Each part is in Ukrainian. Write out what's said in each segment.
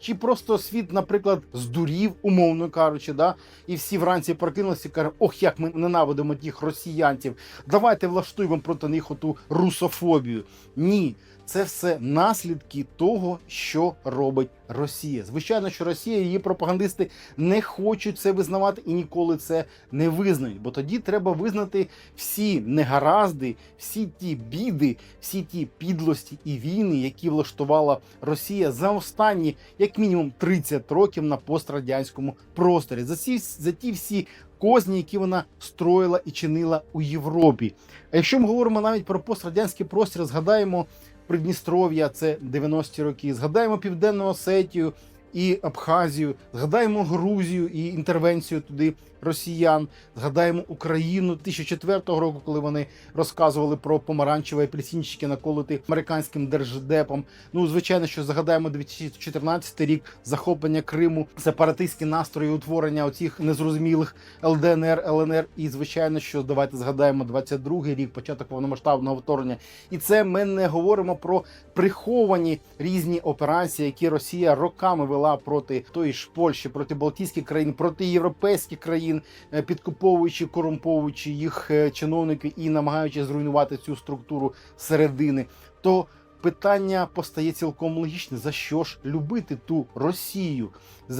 Чи просто світ, наприклад, здурів, умовно кажучи, да? і всі вранці прокинулися і кажуть, ох, як ми ненавидимо тих росіянців. Давайте влаштуємо проти них оту русофобію. Ні, це все наслідки того, що робить Росія. Звичайно, що Росія її пропагандисти не хочуть це визнавати і ніколи це не визнають. Бо тоді треба визнати всі негаразди, всі ті біди, всі ті підлості і війни, які влаштувала Росія за останні, як мінімум, 30 років на пострадянському просторі. За ці за ті всі козні, які вона строїла і чинила у Європі. А якщо ми говоримо навіть про пострадянський простір, згадаємо Придністров'я, це 90-ті роки, згадаємо Південну Осетію і Абхазію, згадаємо Грузію і інтервенцію туди росіян, згадаємо Україну 2004 року, коли вони розказували про помаранчеві апельсинчики, наколоти американським держдепом. Ну, звичайно, що згадаємо 2014 рік захоплення Криму, сепаратистські настрої утворення оцих незрозумілих ЛДНР, ЛНР. І звичайно, що давайте згадаємо 22 рік, початок повномасштабного вторгнення. І це ми не говоримо про приховані різні операції, які Росія роками вела проти тої ж Польщі, проти Балтійських країн, проти європейських країн, е, підкуповуючи, корумповуючи їх е, чиновників і намагаючись зруйнувати цю структуру середини. То питання постає цілком логічне: за що ж любити ту Росію,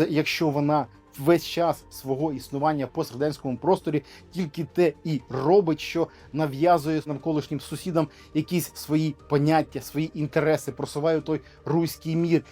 якщо вона весь час свого існування в пострадянському просторі тільки те і робить, що нав'язує навколишнім сусідам якісь свої поняття, свої інтереси, просуває той руський мір.